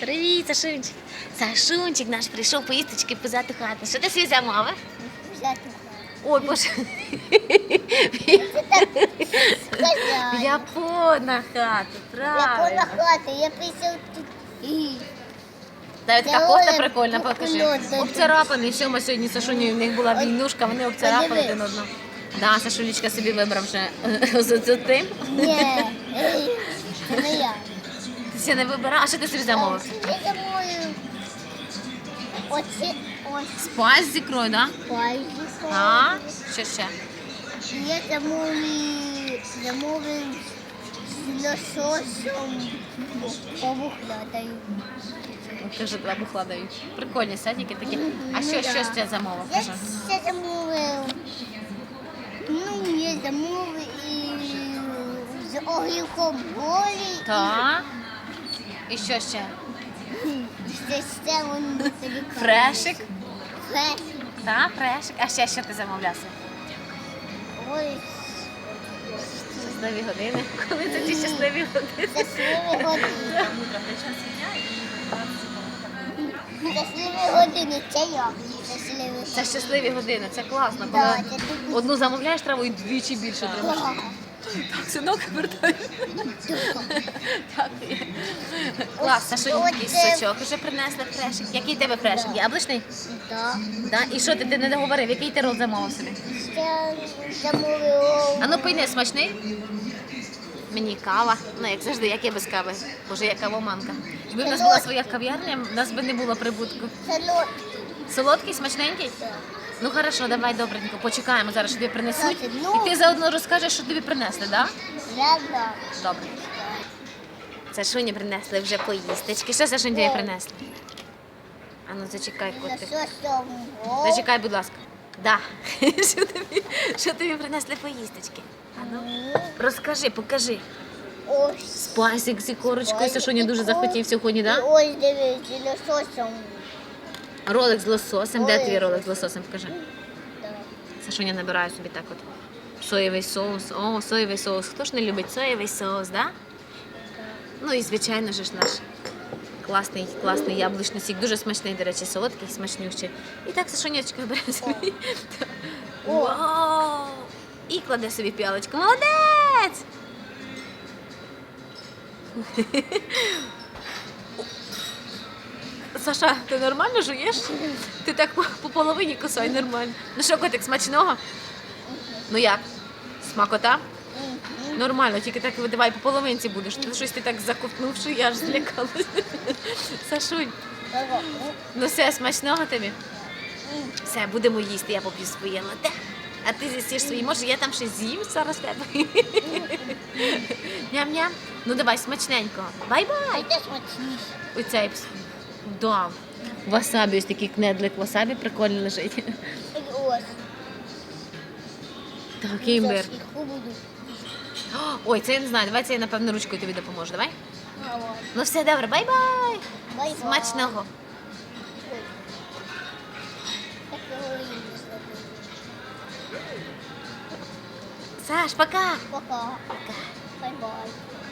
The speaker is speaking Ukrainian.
Привіт, Сашунчик. Сашунчик наш прийшов поїсточки позаду хати. Що ти свій замовив? Взяти. Ой, боже. Сказала. Япона хата, Я правильно. на хату, я прийшов тут. І Навіть така кофта прикольна, покажи. Обцарапаний, що ми сьогодні з Сашунею, в них була війнушка, вони обцарапали один одного. Да, Сашулечка собі вибрав вже з з тим. ні, я. Ти не вибирав. А що ти собі замовив? Я замовив ось Спайс з ікрою, да? пальчиком. А? Що ще? Я замовив, замовив з лососом два бухла дають. Прикольні садики такі. А що, Ну, що да. ще замовив? Я Кажи. ще замовив. Ну, я замовив і з огірком голі. Так. І що ще? Це Фрешик. Фрешик. Так, фрешик. А ще що ти замовляв? собі? Ой, Щасливі години. Коли це ті щасливі години? щасливі години. Щасливі години, це я. Щасливі Це щасливі години, це класно. Да, Коли це одну замовляєш траву і двічі більше отримаєш. Так, синок вертай. Дякую. Клас, Сашуньки, Оце- сачок вже принесли фрешик. Який тебе фрешик? Яблучний? Так. Да? І що ти, ти не договорив? Який ти рол замовив собі? Ще замовив. А ну пийни, смачний? Мені кава. Ну, як завжди, як я без кави. Боже, я кавоманка. Якби в нас була своя кав'ярня, в нас би не було прибутку. Салат. Солодкий, смачненький? Ну хорошо, давай добренько, почекаємо зараз, що тобі принесуть. Ну. І ти заодно розкажеш, що тобі принесли, так? Да? Добре. Сашуні принесли вже поїстечки. Що Сашуні тобі принесли? А ну зачекай, котик. Зачекай, будь ласка. Да. Що тобі, що тобі принесли поїстечки? А ну, розкажи, покажи. Ось. Спасик з ікорочкою. Сашуня дуже захотів сьогодні, так? Да? ось дивись, з лососом. Ролик з лососем. Де твій ролик з лососем? Покажи. Сашуня набирає собі так от. Соєвий соус. О, соєвий соус. Хто ж не любить соєвий соус, да? Ну і звичайно ж наш класний, класний яблучний сік. Дуже смачний, до речі, солодкий, смачнющий. І так Сашунячка бере собі. Вау! І кладе собі піалочку. Молодець! Саша, ти нормально жуєш? Ти так по, по половині косой нормально. Ну що, котик, смачного? Ну як? Смакота? Нормально, тільки так давай по половинці будеш. Ти щось ти так заковтнув, що я аж злякалась. Сашунь, ну все, смачного тобі. Все, будемо їсти, я поп'ю своє ладе. А ти з'їсиш свої, може я там щось з'їм зараз тебе. Ням-ням. Ну давай, смачненько. Бай-бай. Оцей пс- да. Васабі, ось такий кнедлик васабі прикольно лежить. І ось. Так. Зараз. Ой, це я не знаю. Давай це я напевно ручкою тобі допоможу. Давай. Давай. Ну все добре, бай-бай. Бай-бай. Смачного. І. Саш, пока. Пока. Бай-бай.